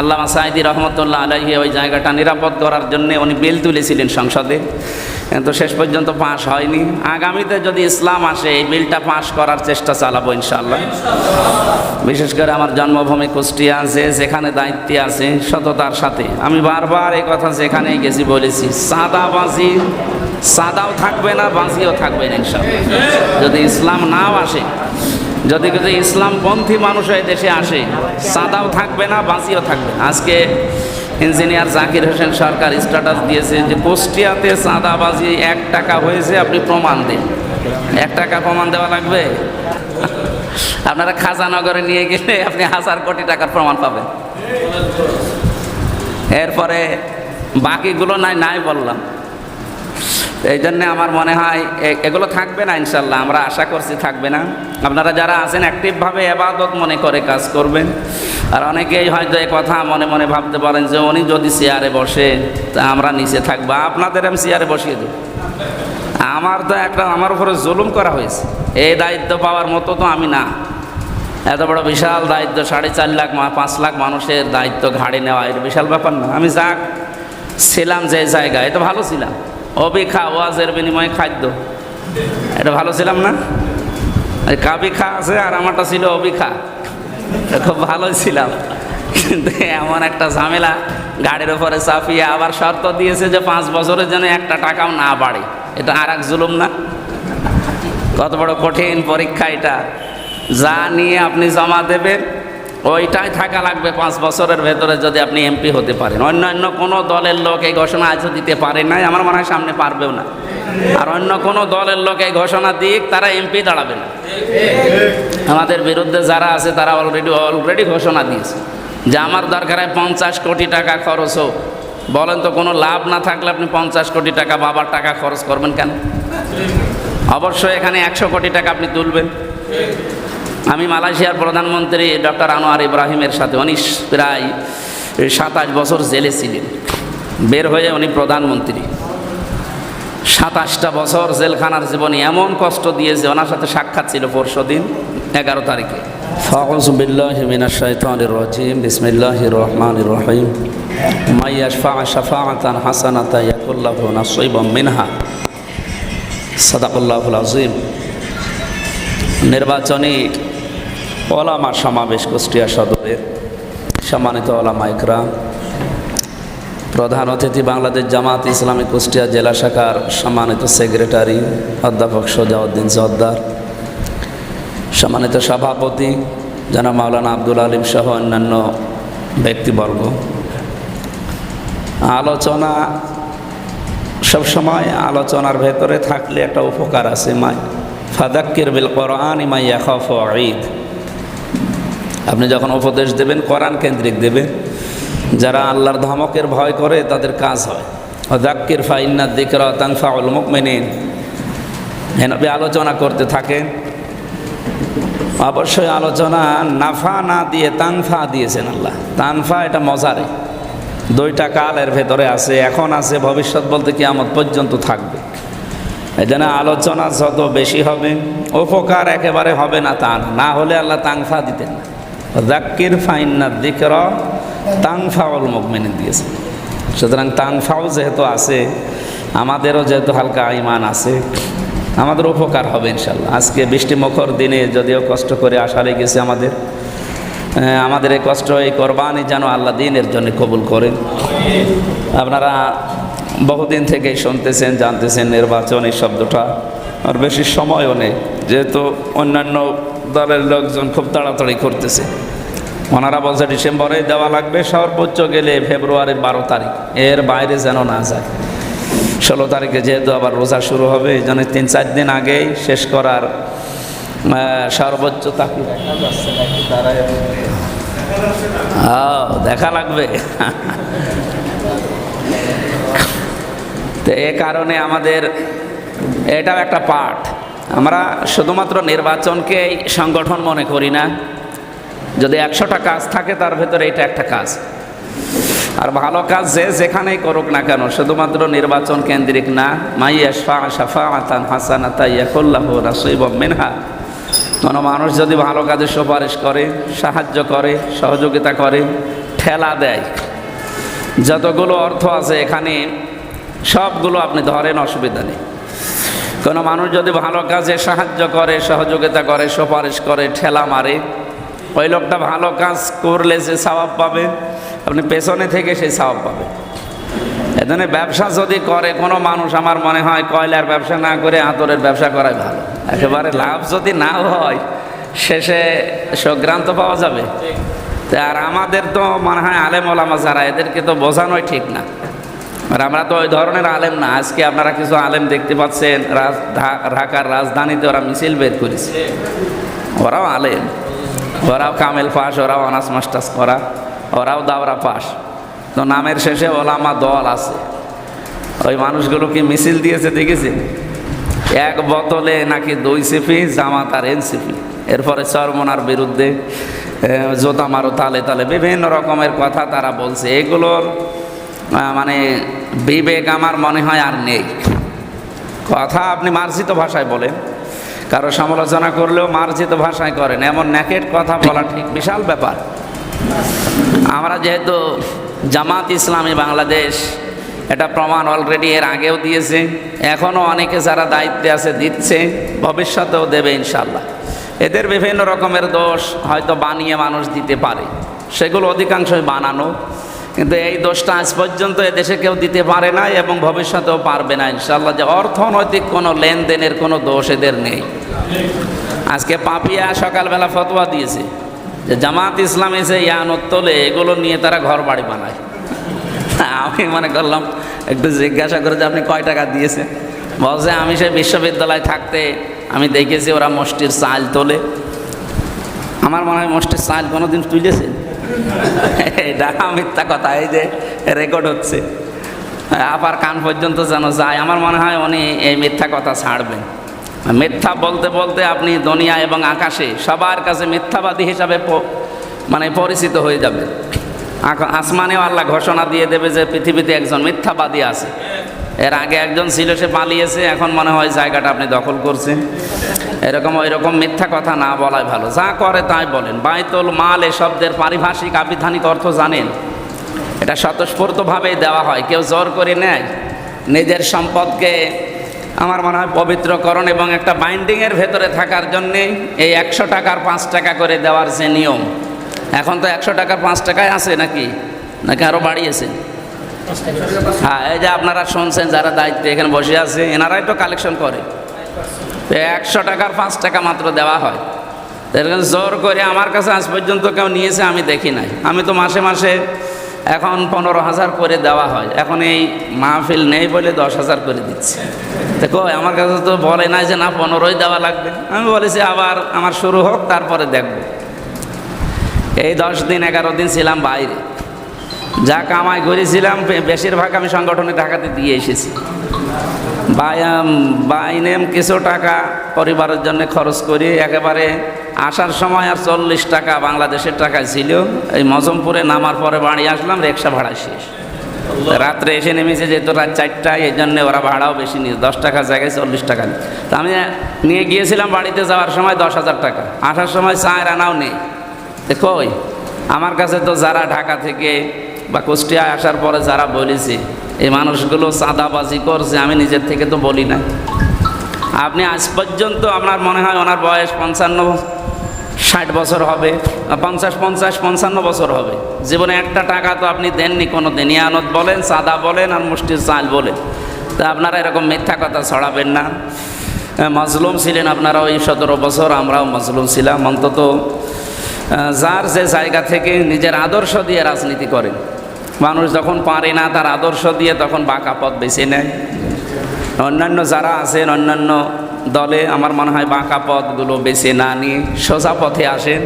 আল্লামা সাইদি রহমতুল্লাহ আলহি ওই জায়গাটা নিরাপদ করার জন্য উনি বিল তুলেছিলেন সংসদে। কিন্তু শেষ পর্যন্ত পাশ হয়নি। আগামীতে যদি ইসলাম আসে, এই বিলটা পাশ করার চেষ্টা চালাবো ইনশাল্লাহ বিশেষ করে আমার জন্মভূমি কুষ্টিয়া আছে যেখানে দায়িত্বে আছে, সততার সাথে। আমি বারবার এই কথা যেখানেই গেছি বলেছি, সাদা বাজি, সাদাও থাকবে না, বাজিও থাকবে না ইনশাল্লাহ যদি ইসলাম নাও আসে যদি যদি ইসলামপন্থী মানুষ এই দেশে আসে, সাদাও থাকবে না, বাঁচিও থাকবে আজকে ইঞ্জিনিয়ার জাকির হোসেন সরকার স্ট্যাটাস দিয়েছে যে কুষ্টিয়াতে চাঁদাবাজি এক টাকা হয়েছে, আপনি প্রমাণ দিন। এক টাকা প্রমাণ দেওয়া লাগবে? আপনারা খাজানগরে নিয়ে গেলে আপনি হাজার কোটি টাকার প্রমাণ পাবেন। এরপরে বাকিগুলো নাই নাই বললাম। এই জন্যে আমার মনে হয় এ- এগুলো থাকবে না ইনশাল্লাহ, আমরা আশা করছি থাকবে না। আপনারা যারা আছেন অ্যাক্টিভভাবে এবাদত মনে করে কাজ করবেন। আর অনেকেই হয়তো এই কথা মনে মনে ভাবতে পারেন যে উনি যদি চেয়ারে বসে, তা আমরা নিচে থাকব। আপনাদের আমি চেয়ারে বসিয়ে দেব। আমার তো একটা, আমার উপরে জুলুম করা হয়েছে। এই দায়িত্ব পাওয়ার মতো তো আমি না। এত বড় বিশাল দায়িত্ব, সাড়ে চার লাখ পাঁচ লাখ মানুষের দায়িত্ব ঘাড়ে নেওয়া, এটা বিশাল ব্যাপার না। আমি যাক, ছিলাম যে জায়গায় এটা ভালো ছিলাম। অবিখা ওয়াজের বিনিময়ে খাদ্য। এটা ভালো ছিলাম না? এই কাবি আছে আর আমারটা ছিল অবিখা। খুব ভালো ছিলাম। কিন্তু এমন একটা ঝামেলা, গাড়ির উপরে চাপিয়ে আবার শর্ত দিয়েছে যে পাঁচ বছরের জন্য একটা টাকাও না বাড়ে। এটা আর এক জুলুম না? কত বড় কঠিন পরীক্ষা এটা। যা নিয়ে আপনি জমা দেবেন ওইটাই থাকা লাগবে পাঁচ বছরের ভেতরে যদি আপনি এমপি হতে পারেন। অন্যান্য কোনো দলের লোক এই ঘোষণা আজও দিতে পারে নাই, আমার মনে হয় সামনে পারবেও না। আর অন্য কোনো দলের লোক এই ঘোষণা দিক, তারা এমপি দাঁড়াবে না। আমাদের বিরুদ্ধে যারা আছে, তারা অলরেডি অলরেডি ঘোষণা দিয়েছে যে আমার দরকার পঞ্চাশ কোটি টাকা খরচ হোক। বলেন তো, কোনো লাভ না থাকলে আপনি পঞ্চাশ কোটি টাকা, বাবার টাকা খরচ করবেন কেন? অবশ্যই এখানে একশো কোটি টাকা আপনি তুলবেন। আমি মালয়েশিয়ার প্রধানমন্ত্রী ডক্টর আনোয়ার ইব্রাহিমের সাথে উনি প্রায় সাতাশ বছর জেলে ছিলেন। বের হয়ে উনি প্রধানমন্ত্রী। সাতাশটা বছর জেলখানার জীবনে এমন কষ্ট দিয়েছে ওনার সাথে সাক্ষাৎ ছিল পরশু দিন, এগারো তারিখে। নির্বাচনী ওলামা সমাবেশ কুষ্টিয়া সদরের সম্মানিত ওলামা ইকরাম, প্রধান অতিথি বাংলাদেশ জামাত ইসলামী কুষ্টিয়া জেলা শাখার সম্মানিত সেক্রেটারি, অধ্যাপক সোজাউদ্দিন জর্দার সম্মানিত সভাপতি জানা মাওলানা আব্দুল আলিম সহ অন্যান্য ব্যক্তিবর্গ। আলোচনা সবসময় আলোচনার ভেতরে থাকলে একটা উপকার আছে, মাই ফাদাক্কির বিল কোরআন ইমাইয়া খফ ঈদ আপনি যখন উপদেশ দেবেন, কোরআন কেন্দ্রিক দেবেন, যারা আল্লাহর ধমকের ভয় করে, তাদের কাজ হয়। দাক্কির ফাইন্না দিকরা তানফাউল মুকমিনিন হেনবি আলোচনা করতে থাকেন। অবশ্যই আলোচনা নাফা না দিয়ে তানফা দিয়েছেন আল্লাহ। তানফা এটা মজারে দুইটা কালের ভেতরে আছে, এখন আছে, ভবিষ্যৎ বলতে কিয়ামত পর্যন্ত থাকবে। এই জন্য আলোচনা যত বেশি হবে, উপকার একেবারে হবে না তা। না। হলে আল্লাহ তাংফা দিতেন না। জাক্কির ফাইন্না দিকর তাংফাউল মুকমিনে দিয়েছে। সুতরাং তাংফাও যেহেতু আছে, আমাদেরও যেহেতু হালকা ইমান আছে, আমাদের উপকার হবে ইনশাল্লাহ আজকে বৃষ্টিমুখর দিনে যদিও কষ্ট করে আসা লেগেছে আমাদের আমাদের এই কষ্ট, এই কোরবানি যেন আল্লাহ দিনের জন্য কবুল করেন আপনারা বহুদিন থেকেই শুনতেছেন, জানতেছেন নির্বাচন এই শব্দটা, আর বেশি সময়ও নেই। যেহেতু অন্যান্য দলের লোকজন খুব তাড়াতাড়ি করতেছে। ওনারা বলছে, ডিসেম্বরে দেওয়া লাগবে সর্বোচ্চ গেলে ফেব্রুয়ারির বারো তারিখ। এর বাইরে যেন না যায়। ষোলো তারিখে যেহেতু আবার রোজা শুরু হবে, এই জন্য তিন চার দিন আগেই শেষ করার সর্বোচ্চ তাকি দেখা লাগবে। তো এ কারণে আমাদের এটাও একটা পাঠ। আমরা শুধুমাত্র নির্বাচনকে সংগঠন মনে করি না। যদি একশোটা কাজ থাকে, তার ভেতরে এটা একটা কাজ। আর ভালো কাজ যে যেখানেই করুক না কেন, শুধুমাত্র নির্বাচন কেন্দ্রিক না। মাইয়া শাফা আতান হাসান আতা ইয়াকুল্লাহ রাসইব মিনহা। কোনো মানুষ যদি ভালো কাজে সুপারিশ করে, সাহায্য করে, সহযোগিতা করে, ঠেলা দেয়। যতগুলো অর্থ আছে এখানে, সবগুলো আপনি ধরেন অসুবিধা নেই। কোনো মানুষ যদি ভালো কাজে সাহায্য করে, সহযোগিতা করে, সুপারিশ করে, ঠেলা মারে, ওই লোকটা ভালো কাজ করলে যে স্বভাব পাবে। আপনি পেছনে থেকে সেই স্বভাব পাবে। এজন্য ব্যবসা যদি করে, কোনো মানুষ আমার মনে হয় কয়লার ব্যবসা না করে আতরের ব্যবসা করাই ভালো। একেবারে লাভ যদি না হয়, শেষে সংক্রান্ত পাওয়া যাবে। আর আমাদের তো মনে হয় আলেম ওলামা যারা, এদেরকে তো বোঝানোই ঠিক না। আর আমরা তো ওই ধরনের আলেম না। আজকে আপনারা কিছু আলেম দেখতে পাচ্ছেন রাজ- ঢাকার রাজধানীতে ওরা মিছিল বের করেছে। ওরাও আলেম। ওরাও কামেল পাস ওরাও অনার্স মাস্টার্স করা ওরাও দাওরা পাস। তো নামের শেষে ওলামা দল আছে। ওই মানুষগুলো কি মিছিল দিয়েছে দেখেছেন? এক বোতলে নাকি দুই সিপি জামাত আর এনসিপি। এরপরে চরমনার বিরুদ্ধে এ, জোতা মারো তালে তালে বিভিন্ন রকমের কথা তারা বলছে। এগুলোর মানে বিবেক আমার মনে হয় আর নেই। কথা আপনি মার্জিত ভাষায় বলেন কারও সমালোচনা করলেও মার্জিত ভাষায় করেন এমন ন্যাকেট কথা বলা ঠিক। বিশাল ব্যাপার। আমরা যেহেতু জামাত ইসলামী বাংলাদেশ এটা প্রমাণ অলরেডি এর আগেও দিয়েছে এখনও অনেকে যারা দায়িত্বে আছে দিচ্ছে ভবিষ্যতেও দেবে ইনশাল্লাহ এদের বিভিন্ন রকমের দোষ হয়তো বানিয়ে মানুষ দিতে পারে সেগুলো অধিকাংশই বানানো। কিন্তু এই দোষটা আজ পর্যন্ত এদেশে কেউ দিতে পারে না এবং ভবিষ্যতেও পারবে না ইনশাল্লাহ যে অর্থনৈতিক কোনো লেনদেনের কোনো দোষ এদের নেই। আজকে পাপিয়া সকালবেলা ফতোয়া দিয়েছে যে জামাত ইসলাম এসে ইয়ানত তোলে, এগুলো নিয়ে তারা ঘর বাড়ি বানায়। আমি মনে করলাম, একটু জিজ্ঞাসা করে যে আপনি কয় টাকা দিয়েছেন? বলছে, আমি সে বিশ্ববিদ্যালয়ে থাকতে আমি দেখেছি ওরা মষ্টির চাল তোলে। আমার মনে হয় মষ্টির চাল কোনোদিন তুলেছে? এটা মিথ্যা কথা, এই যে রেকর্ড হচ্ছে। আবার কান পর্যন্ত যেন যায়। আমার মনে হয় উনি এই মিথ্যা কথা ছাড়বেন। মিথ্যা বলতে বলতে আপনি দুনিয়া এবং আকাশে সবার কাছে মিথ্যাবাদী হিসাবে মানে পরিচিত হয়ে যাবে আসমানেও আল্লাহ ঘোষণা দিয়ে দেবে যে পৃথিবীতে একজন মিথ্যাবাদী আছে। এর আগে একজন ছিল, সে পালিয়েছে, এখন মনে হয় জায়গাটা আপনি দখল করছেন। এরকম ওই রকম মিথ্যা কথা না বলাই ভালো। যা করে তাই বলেন। বাইতুল মাল এ শব্দের পারিভাষিক আবিধানিক অর্থ জানেন। এটা স্বতঃস্ফূর্তভাবেই দেওয়া হয়। কেউ জোর করে নেয়, নিজের সম্পদকে আমার মনে হয় পবিত্রকরণ এবং একটা বাইন্ডিংয়ের ভেতরে থাকার জন্যে এই একশো টাকার পাঁচ টাকা করে দেওয়ার যে নিয়ম। এখন তো একশো টাকার পাঁচ টাকায় আছে নাকি? নাকি আরও বাড়িয়েছে? হ্যাঁ এই যে আপনারা শুনছেন যারা দায়িত্বে এখানে বসে আছে এনারাই তো কালেকশন করে। একশো টাকার পাঁচ টাকা মাত্র দেওয়া হয়। এরকম জোর করে আমার কাছে আজ পর্যন্ত কেউ নিয়েছে, আমি দেখি নাই। আমি তো মাসে মাসে এখন পনেরো হাজার করে দেওয়া হয়। এখন এই মাহফিল নেই বলে দশ হাজার করে দিচ্ছে। দেখো আমার কাছে তো বলে নাই যে না, পনেরোই দেওয়া লাগবে। আমি বলেছি, আবার আমার শুরু হোক, তারপরে দেখব। এই দশ দিন, এগারো দিন ছিলাম বাইরে। যা কামাই করেছিলাম বেশিরভাগ আমি সংগঠনে টাকাতে দিয়ে এসেছি। বাইনেম কিছু টাকা পরিবারের জন্য খরচ করি। একেবারে আসার সময় আর চল্লিশ টাকা বাংলাদেশের টাকা ছিল। এই মজমপুরে নামার পরে বাড়ি আসলাম, রিক্সা ভাড়া শেষ। রাত্রে এসে নেমেছে যেহেতু রাত চারটায়, এই জন্য ওরা ভাড়াও বেশি নিয়ে দশ টাকার জায়গায় চল্লিশ টাকা নিয়ে। তা আমি নিয়ে গিয়েছিলাম বাড়িতে যাওয়ার সময় দশ হাজার টাকা। আসার সময় চায়ের আনাও নেই। দেখো আমার কাছে তো যারা ঢাকা থেকে বা কুষ্টিয়ায় আসার পরে যারা বলেছে, এই মানুষগুলো চাঁদাবাজি করছে, আমি নিজের থেকে তো বলি না আপনি আজ পর্যন্ত আপনার মনে হয় ওনার বয়স পঞ্চান্ন, ষাট বছর হবে পঞ্চাশ পঞ্চাশ, পঞ্চান্ন বছর হবে। জীবনে একটা টাকা তো আপনি দেননি কোনো দিন ইয়ানত বলেন, চাঁদা বলেন, আর মুষ্টির চাল বলেন। তা আপনারা এরকম মিথ্যা কথা ছড়াবেন না। মজলুম ছিলেন আপনারা ওই সতেরো বছর, আমরাও মজলুম ছিলাম। অন্তত যার যে জায়গা থেকে নিজের আদর্শ দিয়ে রাজনীতি করেন মানুষ যখন পারে না তার আদর্শ দিয়ে তখন বাঁকা পথ বেছে নেয়। অন্যান্য যারা আছেন, অন্যান্য দলে আমার মনে হয় বাঁকা পথগুলো বেছে না নিয়ে সোজা পথে আসেন।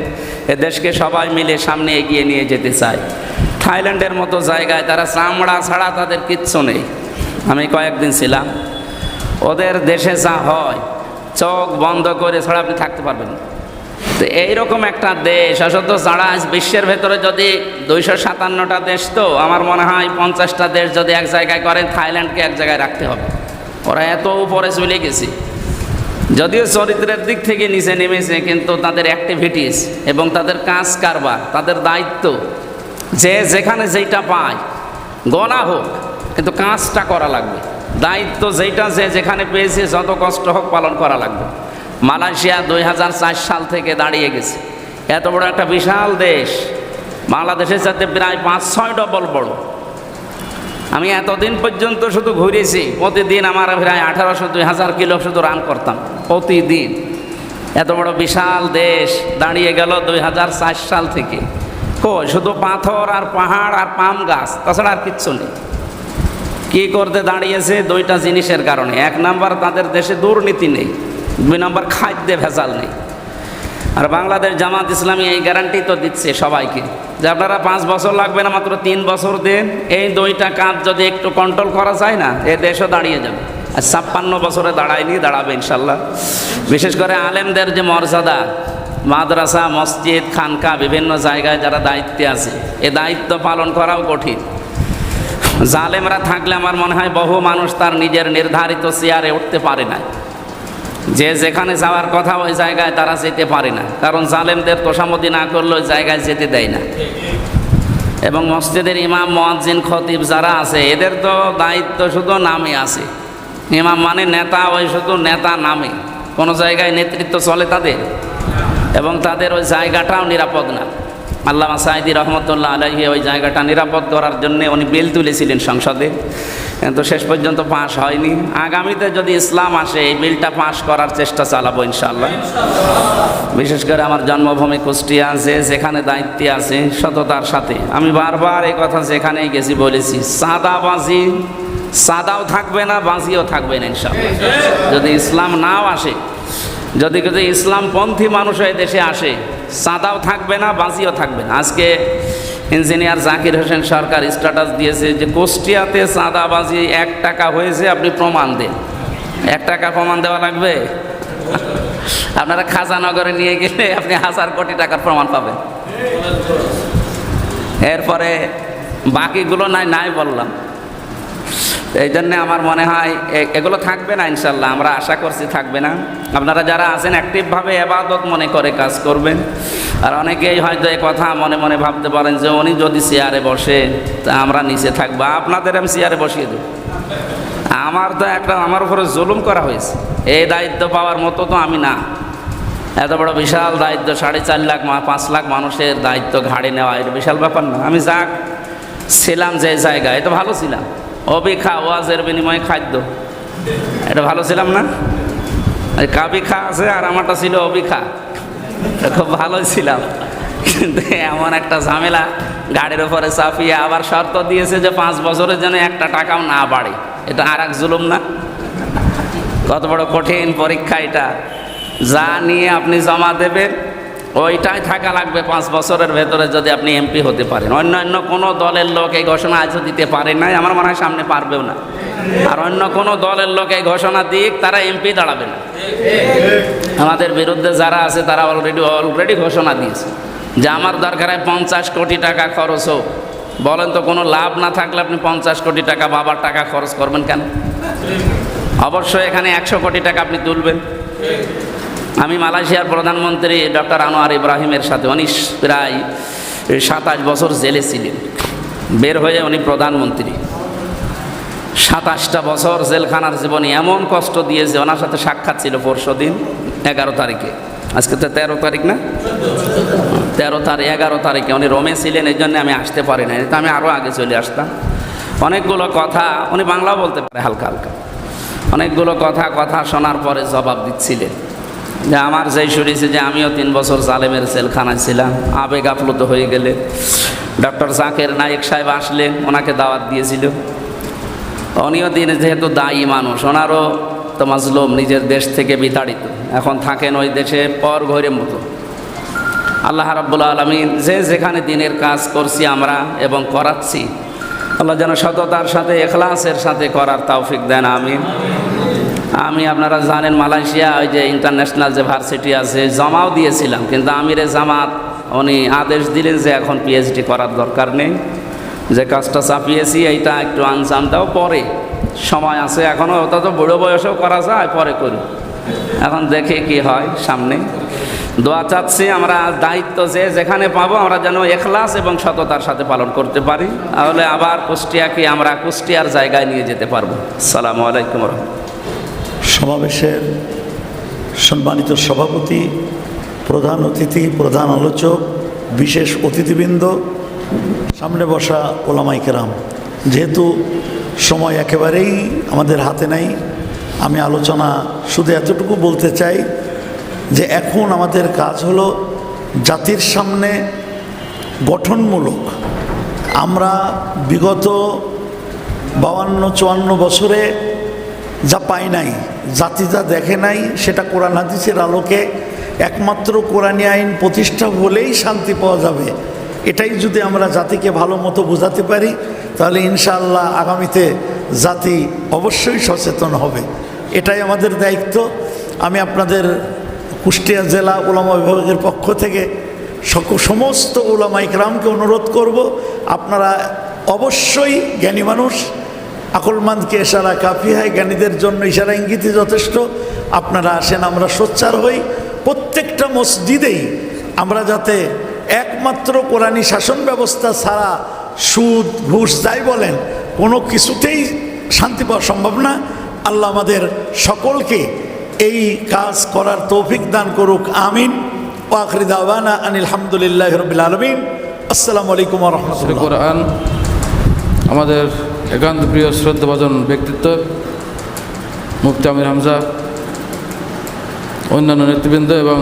এ দেশকে সবাই মিলে সামনে এগিয়ে নিয়ে যেতে চায়। থাইল্যান্ডের মতো জায়গায় তারা চামড়া ছাড়া তাদের কিচ্ছু নেই। আমি কয়েকদিন ছিলাম। ওদের দেশে যা হয়, চোখ বন্ধ করে ছাড়া আপনি থাকতে পারবেন না। তো এইরকম একটা দেশ, আসলে ছাড়া বিশ্বের ভেতরে যদি দুইশো সাতান্নটা দেশ তো, আমার মনে হয় পঞ্চাশটা দেশ যদি এক জায়গায় করেন, থাইল্যান্ডকে এক জায়গায় রাখতে হবে। ওরা এত উপরে চলে গেছে। যদিও চরিত্রের দিক থেকে নিচে নেমেছে, কিন্তু তাদের অ্যাক্টিভিটিস এবং তাদের কাজ কারবার, তাদের দায়িত্ব, যে যেখানে যেইটা পায়, গনা হোক, কিন্তু কাজটা করা লাগবে। দায়িত্ব যেইটা, যে যেখানে পেয়েছে, যত কষ্ট হোক পালন করা লাগবে। মালয়েশিয়া দুই হাজার চার সাল থেকে দাঁড়িয়ে গেছে। এত বড় একটা বিশাল দেশ। বাংলাদেশের সাথে প্রায় পাঁচ ছয় ডবল বড়। আমি এতদিন পর্যন্ত শুধু ঘুরেছি, প্রতিদিন আমার প্রায় আঠারোশো, দুই হাজার কিলো শুধু রান করতাম, প্রতিদিন। এত বড় বিশাল দেশ দাঁড়িয়ে গেল দুই হাজার চার সাল থেকে। কই, শুধু পাথর আর পাহাড় আর পাম গাছ, তাছাড়া আর কিচ্ছু নেই। কী করতে দাঁড়িয়েছে দুইটা জিনিসের কারণে। এক নাম্বার, তাদের দেশে দুর্নীতি নেই। দুই নাম্বার খাদ্যে ভেজাল নেই। আর বাংলাদেশ জামাত ইসলামী এই গ্যারান্টি তো দিচ্ছে সবাইকে যে আপনারা পাঁচ বছর লাগবে না, মাত্র তিন বছর দেন। এই দুইটা কাজ যদি একটু কন্ট্রোল করা যায় না, এ দেশও দাঁড়িয়ে যাবে। আর ছাপ্পান্ন বছরে দাঁড়ায়নি, দাঁড়াবে ইনশাল্লাহ। বিশেষ করে আলেমদের যে মর্যাদা, মাদ্রাসা, মসজিদ, খানকা, বিভিন্ন জায়গায় যারা দায়িত্বে আছে, এ দায়িত্ব পালন করাও কঠিন। জালেমরা থাকলে আমার মনে হয় বহু মানুষ তার নিজের নির্ধারিত চেয়ারে উঠতে পারে না। যে যেখানে যাওয়ার কথা ওই জায়গায় তারা যেতে পারে না। কারণ জালেমদের তোষামতি না করলে ওই জায়গায় যেতে দেয় না। এবং মসজিদের ইমাম, মোয়াজ্জিন, খতিব যারা আছে, এদের তো দায়িত্ব শুধু নামে আছে। ইমাম মানে নেতা, ওই শুধু নেতা নামে। কোনো জায়গায় নেতৃত্ব চলে তাদের। এবং তাদের ওই জায়গাটাও নিরাপদ না। আল্লামা সাইদি রহমতুল্লাহ আলহি ওই জায়গাটা নিরাপদ করার জন্য উনি বিল তুলেছিলেন সংসদে। কিন্তু শেষ পর্যন্ত পাশ হয়নি। আগামীতে যদি ইসলাম আসে, এই বিলটা পাশ করার চেষ্টা চালাবো ইনশাল্লাহ বিশেষ করে আমার জন্মভূমি কুষ্টিয়া, যে যেখানে দায়িত্বে আছে, সততার সাথে। আমি বারবার এই কথা যেখানেই গেছি বলেছি সাদাবাজি সাদাও থাকবে না, বাজিও থাকবে না ইনশাল্লাহ যদি ইসলাম নাও আসে যদি যদি ইসলামপন্থী মানুষ এই দেশে আসে, সাদাও থাকবে না বাজিও থাকবে না। আজকে ইঞ্জিনিয়ার জাকির হোসেন সরকার স্ট্যাটাস দিয়েছে যে, কুষ্টিয়াতে চাঁদাবাজি এক টাকা হয়েছে, আপনি প্রমাণ দেন। এক টাকা প্রমাণ দেওয়া লাগবে? আপনারা খাজানগরে নিয়ে গেলে আপনি হাজার কোটি টাকার প্রমাণ পাবেন। এরপরে বাকিগুলো নাই নাই বললাম। এই জন্যে আমার মনে হয় এ- এগুলো থাকবে না ইনশাল্লাহ, আমরা আশা করছি থাকবে না। আপনারা যারা আছেন অ্যাক্টিভভাবে এবাদত মনে করে কাজ করবেন। আর অনেকেই হয়তো এই কথা মনে মনে ভাবতে পারেন যে উনি যদি চেয়ারে বসে, তা আমরা নিচে থাকব। আপনাদের আমি চেয়ারে বসিয়ে দেব আমার তো একটা, আমার উপরে জুলুম করা হয়েছে। এই দায়িত্ব পাওয়ার মতো তো আমি না। এত বড় বিশাল দায়িত্ব, সাড়ে চার লাখ পাঁচ লাখ মানুষের দায়িত্ব ঘাড়ে নেওয়া, এটা বিশাল ব্যাপার না। আমি যাক, ছিলাম যে জায়গায় এটা ভালো ছিলাম। অবিখা ওয়াজের বিনিময়ে খাদ্য। এটা ভালো ছিলাম না? কাবিখা আছে আর আমারটা ছিল অবিখা। খুব ভালো ছিলাম। কিন্তু এমন একটা ঝামেলা, গাড়ির উপরে চাপিয়ে আবার শর্ত দিয়েছে যে পাঁচ বছরের জন্য একটা টাকাও না বাড়ে। এটা আর এক জুলুম না? কত বড় কঠিন পরীক্ষা এটা। যা নিয়ে আপনি জমা দেবেন ওইটাই থাকা লাগবে পাঁচ বছরের ভেতরে যদি আপনি এমপি হতে পারেন। অন্যান্য কোনো দলের লোক এই ঘোষণা আজও দিতে পারে নাই, আমার মনে হয় সামনে পারবেও না। আর অন্য কোনো দলের লোক এই ঘোষণা দিক, তারা এমপি দাঁড়াবে না। আমাদের বিরুদ্ধে যারা আছে, তারা অলরেডি অলরেডি ঘোষণা দিয়েছে যে আমার দরকার হয় পঞ্চাশ কোটি টাকা খরচ হোক। বলেন তো, কোনো লাভ না থাকলে আপনি পঞ্চাশ কোটি টাকা, বাবার টাকা খরচ করবেন কেন? অবশ্যই এখানে একশো কোটি টাকা আপনি তুলবেন। আমি মালয়েশিয়ার প্রধানমন্ত্রী ডক্টর আনোয়ার ইব্রাহিমের সাথে উনি প্রায় সাতাশ বছর জেলে ছিলেন। বের হয়ে উনি প্রধানমন্ত্রী। সাতাশটা বছর জেলখানার জীবনে এমন কষ্ট দিয়েছে, ওনার সাথে সাক্ষাৎ ছিল পরশু দিন, এগারো তারিখে। আজকে তো তেরো তারিখ না? তেরো তারিখ এগারো তারিখে উনি রোমে ছিলেন, এই জন্য আমি আসতে পারি না তো আমি আরও আগে চলে আসতাম। অনেকগুলো কথা, উনি বাংলাও বলতে পারে হালকা হালকা। অনেকগুলো কথা কথা শোনার পরে জবাব দিচ্ছিলেন। যে আমার যেই শুনেছি যে আমিও তিন বছর জালেমের সেলখানায় ছিলাম, আবেগ আপ্লুত হয়ে গেলে। ডক্টর জাকের নায়েক সাহেব আসলেন ওনাকে দাওয়াত দিয়েছিল। উনিও দিন যেহেতু দায়ী মানুষ, ওনারও তো মাজলুম, নিজের দেশ থেকে বিতাড়িত। এখন থাকেন ওই দেশে পর ঘরের মতো। আল্লাহ রাব্বুল আলমিন যে যেখানে দিনের কাজ করছি আমরা এবং করাচ্ছি, আল্লাহ যেন সততার সাথে, এখলাসের সাথে করার তৌফিক দেন, আমিন। আমি, আপনারা জানেন, মালয়েশিয়া, ওই যে ইন্টারন্যাশনাল যে ভার্সিটি আছে, জমাও দিয়েছিলাম, কিন্তু আমিরে জামাত, উনি আদেশ দিলেন যে এখন পিএইচডি করার দরকার নেই। যে কাজটা চাপিয়েছি, এইটা একটু আনসাম দাও পরে। সময় আছে এখনও ওটা তো বুড়ো বয়সেও করা যায়, পরে করি। এখন দেখে কি হয় সামনে। দোয়া চাচ্ছি, আমরা দায়িত্ব যে যেখানে পাবো, আমরা যেন এখলাস এবং সততার সাথে পালন করতে পারি। তাহলে আবার কুষ্টিয়াকে আমরা কুষ্টিয়ার জায়গায় নিয়ে যেতে পারব। সালামু আলাইকুম রহমতুল্লাহ। সমাবেশের সম্মানিত সভাপতি, প্রধান অতিথি, প্রধান আলোচক, বিশেষ অতিথিবৃন্দ, সামনে বসা ওলামাই কেরাম। যেহেতু সময় একেবারেই আমাদের হাতে নাই, আমি আলোচনা শুধু এতটুকু বলতে চাই যে এখন আমাদের কাজ হলো জাতির সামনে গঠনমূলক। আমরা বিগত বাউান্ন, চুয়ান্ন বছরে যা পায় নাই, জাতি যা দেখে নাই, সেটা কোরআন হাদিসের আলোকে একমাত্র কোরআনী আইন প্রতিষ্ঠা হলেই শান্তি পাওয়া যাবে। এটাই যদি আমরা জাতিকে ভালো মতো বোঝাতে পারি, তাহলে ইনশাআল্লাহ আগামীতে জাতি অবশ্যই সচেতন হবে। এটাই আমাদের দায়িত্ব। আমি আপনাদের কুষ্টিয়া জেলা ওলামা বিভাগের পক্ষ থেকে সমস্ত ওলামা ইকরামকে অনুরোধ করব, আপনারা অবশ্যই জ্ঞানী মানুষ আকলমানকে ইশারা কাফি হয়, জ্ঞানীদের জন্য ইশারা ইঙ্গিতই যথেষ্ট। আপনারা আসেন, আমরা সোচ্চার হই। প্রত্যেকটা মসজিদেই আমরা যাতে একমাত্র কোরআনী শাসন ব্যবস্থা ছাড়া সুদ, ঘুষ যাই বলেন, কোনো কিছুতেই শান্তি পাওয়া সম্ভব না। আল্লাহ আমাদের সকলকে এই কাজ করার তৌফিক দান করুক, আমিন। ওয়াখরি দাওয়ানা আনিল হামদুলিল্লাহ রবিল আলমিন। আসসালামু আলাইকুম শ্রী রহমতুল্লাহ। কোরআন আমাদের একান্ত প্রিয় শ্রদ্ধাভাজন ব্যক্তিত্ব, মুফতি আমির হামজা, অন্যান্য নেতৃবৃন্দ এবং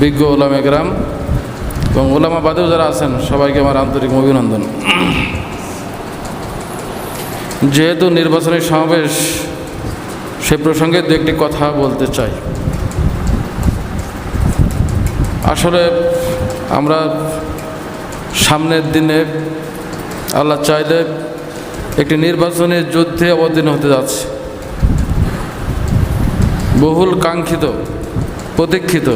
বিজ্ঞ ওলামা গ্রাম এবং ওলামা বাদেও যারা আছেন, সবাইকে আমার আন্তরিক অভিনন্দন। যেহেতু নির্বাচনী সমাবেশ, সে প্রসঙ্গে দু একটি কথা বলতে চাই। আসলে আমরা সামনের দিনে আল্লাহ চাইলে একটি নির্বাচনী যুদ্ধে অবতীর্ণ হতে যাচ্ছে। বহুল কাঙ্ক্ষিত, প্রতীক্ষিত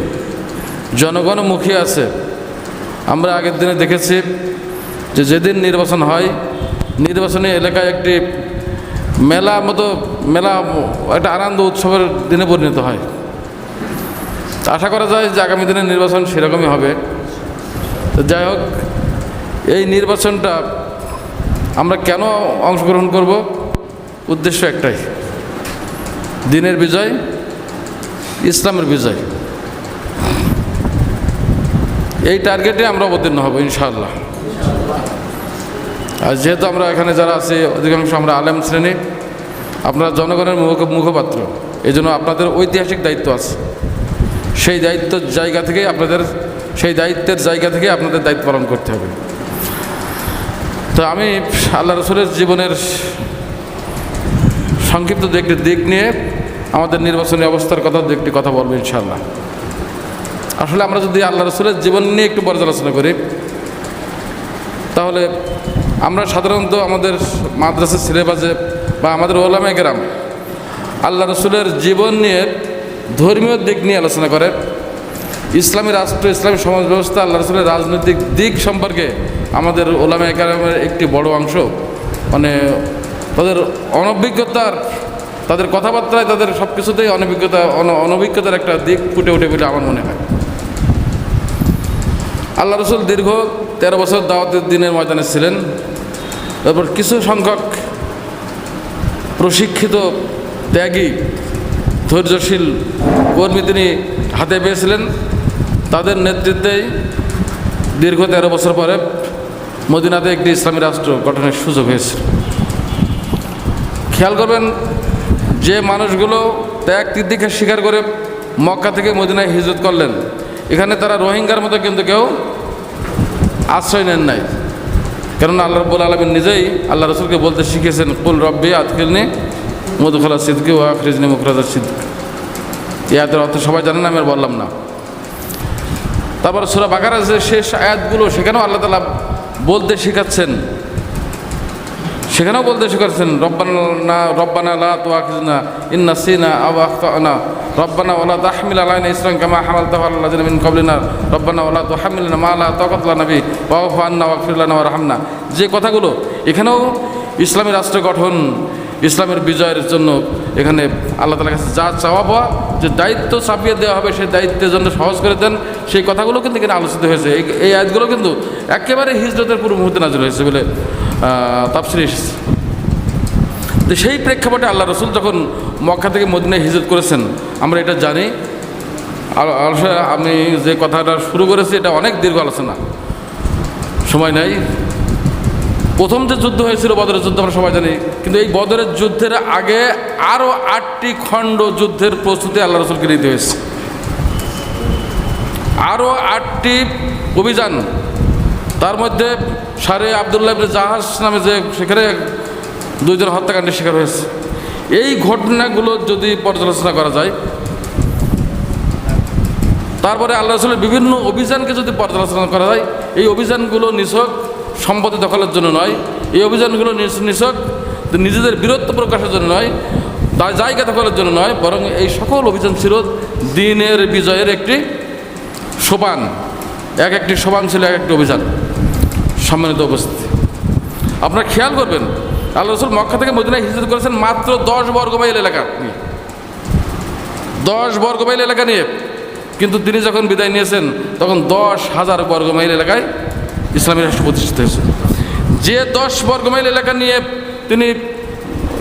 জনগণ মুখী আছে। আমরা আগের দিনে দেখেছি যে যেদিন নির্বাচন হয়, নির্বাচনী এলাকায় একটি মেলা মতো, মেলা একটা আনন্দ উৎসবের দিনে পরিণত হয়। আশা করা যায় যে আগামী দিনে নির্বাচন সেরকমই হবে। তো যাই হোক, এই নির্বাচনটা আমরা কেন অংশগ্রহণ করব? উদ্দেশ্য একটাই। দিনের বিজয়, ইসলামের বিজয়। এই টার্গেটে আমরা অবতীর্ণ হব, ইনশাআল্লাহ। আর যেহেতু আমরা এখানে যারা আছি, অধিকাংশ আমরা আলেম শ্রেণি, আপনারা জনগণের মুখ মুখপাত্র। এই জন্য আপনাদের ঐতিহাসিক দায়িত্ব আছে। সেই দায়িত্বের জায়গা থেকে আপনাদের সেই দায়িত্বের জায়গা থেকে আপনাদের দায়িত্ব পালন করতে হবে। তো আমি আল্লাহ রসুলের জীবনের সংক্ষিপ্ত দু একটি দিক নিয়ে আমাদের নির্বাচনী অবস্থার কথা দু একটি কথা বলব ইনশাআল্লাহ। আসলে আমরা যদি আল্লাহ রসুলের জীবন নিয়ে একটু পর্যালোচনা করি, তাহলে আমরা সাধারণত আমাদের মাদ্রাসা সিলেবাসে বা আমাদের ওলামে গ্রাম আল্লাহ রসুলের জীবন নিয়ে ধর্মীয় দিক নিয়ে আলোচনা করে। ইসলামী রাষ্ট্র, ইসলামী সমাজ ব্যবস্থা, আল্লাহ রসুলের রাজনৈতিক দিক সম্পর্কে আমাদের ওলামা একাডেমের একটি বড় অংশ। মানে তাদের অনভিজ্ঞতার, তাদের কথাবার্তায় তাদের সব কিছুতেই অনভিজ্ঞতা, অন- অনভিজ্ঞতার একটা দিক ফুটে উঠে বলে আমার মনে হয়। আল্লাহ রসুল দীর্ঘ তেরো বছর দাওয়াতের দিনের ময়দানে ছিলেন। তারপর কিছু সংখ্যক প্রশিক্ষিত ত্যাগী ধৈর্যশীল কর্মী তিনি হাতে পেয়েছিলেন। তাদের নেতৃত্বেই দীর্ঘ তেরো বছর পরে মদিনাতে একটি ইসলামী রাষ্ট্র গঠনের সুযোগ হয়েছে। খেয়াল করবেন, যে মানুষগুলো ত্যাগ তিদ্দিকে স্বীকার করে মক্কা থেকে মদিনায় হিজরত করলেন, এখানে তারা রোহিঙ্গার মতো কিন্তু কেউ আশ্রয় নেন নাই। কেননা আল্লাহ রব্বুল আলমিন নিজেই আল্লাহ রসুলকে বলতে শিখেছেন কুল রব্বি আতকিলনি মধুখলা সিদ্দিকি ও আখরিজনি মুখরাজার সিদ্দিক। ইয়াতের অর্থ সবাই জানেন আমি আর বললাম না। তারপর সুরা বাকারা যে শেষ আয়াতগুলো, সেখানেও আল্লাহ তালা বলতে শেখাচ্ছেন। সেখানেও বলতে শেখাচ্ছেন, রব্বানা রব্বানা লা তুআখিজনা ইন্না সিনা আখতানা। রব্বানা ওয়ালা তাহমিল আলাইনা ইসরান কামা হামালতাহু আলা আল্লাযিনা মিন ক্বাবলিনা। রব্বানা ওয়ালা তুহাম্মিলনা মা লা তাকাত লানা বি ওয়াফু আন্না ওয়াগফির লানা ওয়ারহামনা যে কথাগুলো, এখানেও ইসলামী রাষ্ট্র গঠন ইসলামের বিজয়ের জন্য এখানে আল্লাহ তালার কাছে যা চাওয়া পাওয়া, যে দায়িত্ব চাপিয়ে দেওয়া হবে, সেই দায়িত্বের জন্য সহজ করে দেন। সেই কথাগুলো কিন্তু এখানে আলোচিত হয়েছে। এই এই আয়াতগুলো কিন্তু একেবারে হিজরতের পূর্ব মুহূর্তে নাজিল হয়েছে বলে তাপসির তো সেই প্রেক্ষাপটে আল্লাহ রসুল যখন মক্কা থেকে মদিনায় হিজরত করেছেন, আমরা এটা জানি। আমি যে কথাটা শুরু করেছি, এটা অনেক দীর্ঘ আলোচনা। সময় নাই। প্রথম যে যুদ্ধ হয়েছিল বদরের যুদ্ধ, আমরা সবাই জানি। কিন্তু এই বদরের যুদ্ধের আগে আরও আটটি খণ্ড যুদ্ধের প্রস্তুতি আল্লাহ রসুলকে নিতে হয়েছে। আরও আটটি অভিযান। তার মধ্যে সারে আবদুল্লাহ জাহাজ নামে যে সেখানে দুইজন হত্যাকাণ্ডের শিকার হয়েছে। এই ঘটনাগুলো যদি পর্যালোচনা করা যায়, তারপরে আল্লাহ রসুলের বিভিন্ন অভিযানকে যদি পর্যালোচনা করা যায়, এই অভিযানগুলো নিছক সম্পত্তি দখলের জন্য নয়। এই অভিযানগুলো নিছ- নিছক নিজেদের বীরত্ব প্রকাশের জন্য নয় তার জায়গা দখলের জন্য নয়, বরং এই সকল অভিযান ছিল দিনের বিজয়ের একটি সোপান। এক একটি সোপান ছিল এক একটি অভিযান। সম্মানিত উপস্থিতি। আপনারা খেয়াল করবেন, আল্লাহ রসুল মক্কা থেকে মদিনায় হিজরত করেছেন মাত্র দশ বর্গ মাইল এলাকা নিয়ে। দশ বর্গ মাইল এলাকা নিয়ে। কিন্তু তিনি যখন বিদায় নিয়েছেন, তখন দশ হাজার বর্গ মাইল এলাকায় ইসলামী রাষ্ট্র প্রতিষ্ঠিত হয়েছে। যে দশ বর্গ মাইল এলাকা নিয়ে তিনি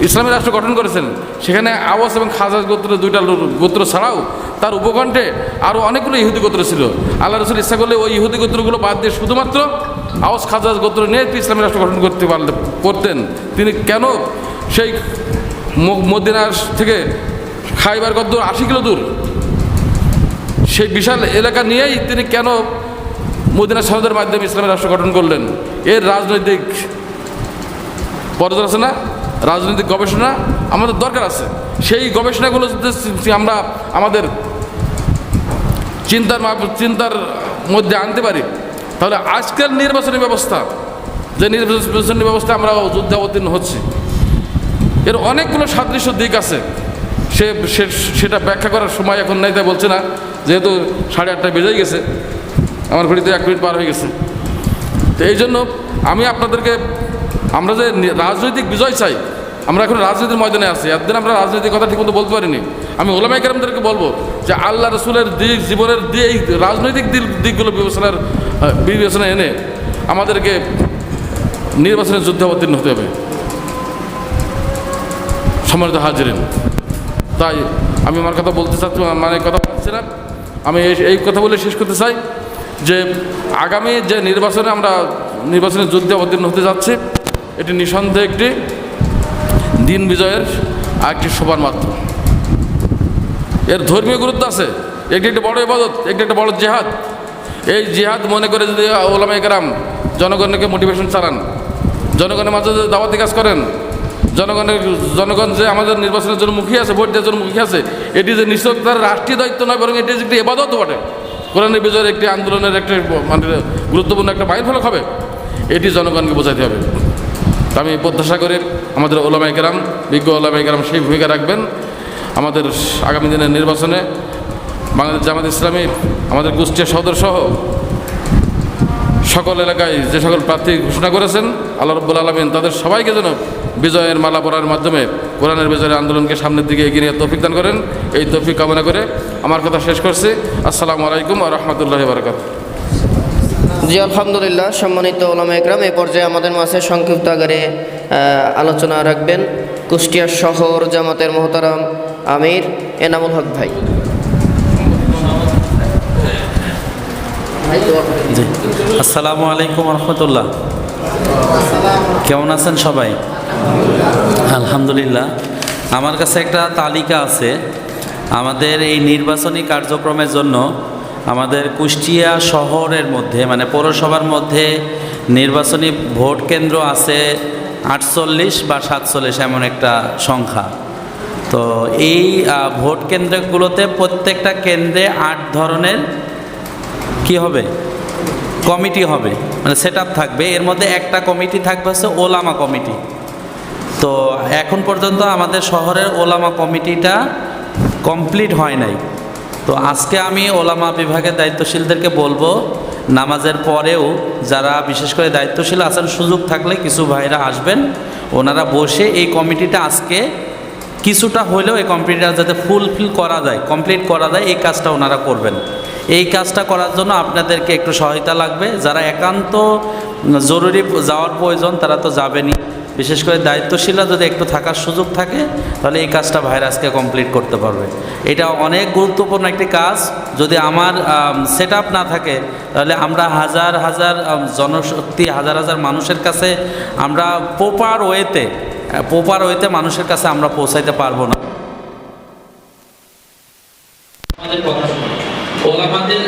ইসলামী রাষ্ট্র গঠন করেছেন, সেখানে আওয়াজ এবং খাজাজ গোত্র দুইটা গোত্র ছাড়াও তার উপকণ্ঠে আরও অনেকগুলো ইহুদি গোত্র ছিল। আল্লাহ রসুল ইচ্ছা করলে ওই ইহুদি গোত্রগুলো বাদ দিয়ে শুধুমাত্র আওয়াজ খাজাজ গোত্র নিয়ে তিনি ইসলামী রাষ্ট্র গঠন করতে পারলে করতেন। তিনি কেন সেই মদিনার থেকে খাইবার কত আশি কিলো দূর? সেই বিশাল এলাকা নিয়েই তিনি কেন মদিনা সনদের মাধ্যমে ইসলামের রাষ্ট্র গঠন করলেন। এর রাজনৈতিক পর্যালোচনা রাজনৈতিক গবেষণা আমাদের দরকার আছে। সেই গবেষণাগুলো আমরা আমাদের চিন্তার চিন্তার মধ্যে আনতে পারি, তাহলে আজকের নির্বাচনী ব্যবস্থা, যে নির্বাচনী ব্যবস্থা আমরা যুদ্ধে অবতীর্ণ হচ্ছি, এর অনেকগুলো সাদৃশ্য দিক আছে। সে সে- সেটা ব্যাখ্যা করার সময় এখন নাই তাই বলছে না, যেহেতু সাড়ে আটটায় বেজেই গেছে। আমার ঘড়িতে এক মিনিট পার হয়ে গেছে। তো এই জন্য আমি আপনাদেরকে, আমরা যে রাজনৈতিক বিজয় চাই, আমরা এখন রাজনীতির ময়দানে আছি। একদিন আমরা রাজনৈতিক কথা ঠিকমতো বলতে পারিনি। আমি ওলামাই কেরামদেরকে বলব যে আল্লাহ রসুলের দিক, জীবনের দিয়ে এই রাজনৈতিক দিক, দিকগুলো বিবেচনার বিবেচনা এনে আমাদেরকে নির্বাচনের যুদ্ধে অবতীর্ণ হতে হবে। সম্মানিত হাজিরেন, তাই আমি আমার কথা বলতে চাচ্ছি মানে কথা বলছি না। আমি এই কথা বলে শেষ করতে চাই। যে আগামী যে নির্বাচনে আমরা নির্বাচনের যুদ্ধে অবতীর্ণ হতে যাচ্ছি, এটি নিঃসন্দেহে একটি দিন বিজয়ের একটি সোপান মাত্র। এর ধর্মীয় গুরুত্ব আছে। একটি একটি বড় ইবাদত, একটি একটা বড় জেহাদ। এই জেহাদ মনে করে যদি ওলামা একরাম জনগণকে মোটিভেশন চালান, জনগণের মাঝে যদি দাওয়াতি কাজ করেন, জনগণের, জনগণ যে আমাদের নির্বাচনের জন্য মুখী আছে, ভোট দেওয়ার জন্য মুখী আছে, এটি যে নিশ্চয় তার রাষ্ট্রীয় দায়িত্ব নয়, বরং এটি যে একটি এবাদত বটে। কোরআনের বিজয়ের একটি আন্দোলনের একটি মানে গুরুত্বপূর্ণ একটা বাইর ফলক হবে, এটি জনগণকে বোঝাতে হবে। আমি প্রত্যাশা করি আমাদের ওলামাই কেরাম, বিজ্ঞ ওলামাই কেরাম সেই ভূমিকা রাখবেন। আমাদের আগামী দিনের নির্বাচনে বাংলাদেশ জামাত ইসলামী, আমাদের কুষ্টিয়া সদর সহ সকল এলাকায় যে সকল প্রার্থী ঘোষণা করেছেন, আল্লাহ রব্বুল আলমিন তাদের সবাইকে যেন বিজয়ের মালা পরার মাধ্যমে কোরআনের বিজয়ের আন্দোলনকে সামনের দিকে এগিয়ে নিয়ে তৌফিক দান করেন। এই তৌফিক কামনা করে আমার কথা শেষ করছি। আসসালামু আলাইকুম আ রহমতুল্লাহ বারকাত জি আলহামদুলিল্লাহ সম্মানিত ওলামা একরাম এই পর্যায়ে আমাদের মাঝে সংক্ষিপ্ত আকারে আলোচনা রাখবেন কুষ্টিয়া শহর জামাতের মহতারাম আমির এনামুল হক ভাই। আসসালামু আলাইকুম রহমতুল্লাহ। কেমন আছেন সবাই? আলহামদুলিল্লাহ। আমার কাছে একটা তালিকা আছে। আমাদের এই নির্বাচনী কার্যক্রমের জন্য আমাদের কুষ্টিয়া শহরের মধ্যে মানে পৌরসভার মধ্যে নির্বাচনী ভোট কেন্দ্র আছে আটচল্লিশ বা সাতচল্লিশ এমন একটা সংখ্যা। তো এই ভোট কেন্দ্রগুলোতে প্রত্যেকটা কেন্দ্রে আট ধরনের কি হবে? কমিটি হবে মানে সেট থাকবে। এর মধ্যে একটা কমিটি থাকবে হচ্ছে ওলামা কমিটি। তো এখন পর্যন্ত আমাদের শহরের ওলামা কমিটিটা কমপ্লিট হয় নাই। তো আজকে আমি ওলামা বিভাগের দায়িত্বশীলদেরকে বলব, নামাজের পরেও যারা বিশেষ করে দায়িত্বশীল আসার সুযোগ থাকলে কিছু ভাইরা আসবেন। ওনারা বসে এই কমিটিটা আজকে কিছুটা হলেও এই কম্পিউটার যাতে ফুলফিল করা যায়, কমপ্লিট করা যায়, এই কাজটা ওনারা করবেন। এই কাজটা করার জন্য আপনাদেরকে একটু সহায়তা লাগবে। যারা একান্ত জরুরি যাওয়ার প্রয়োজন, তারা তো যাবেনই। বিশেষ করে দায়িত্বশীলরা যদি একটু থাকার সুযোগ থাকে, তাহলে এই কাজটা ভাইরাসকে কমপ্লিট করতে পারবে। এটা অনেক গুরুত্বপূর্ণ একটি কাজ। যদি আমার সেট না থাকে, তাহলে আমরা হাজার হাজার জনশক্তি, হাজার হাজার মানুষের কাছে আমরা প্রপার ওয়েতে প্রপার ওয়েতে মানুষের কাছে আমরা পৌঁছাইতে পারব না। আমাদের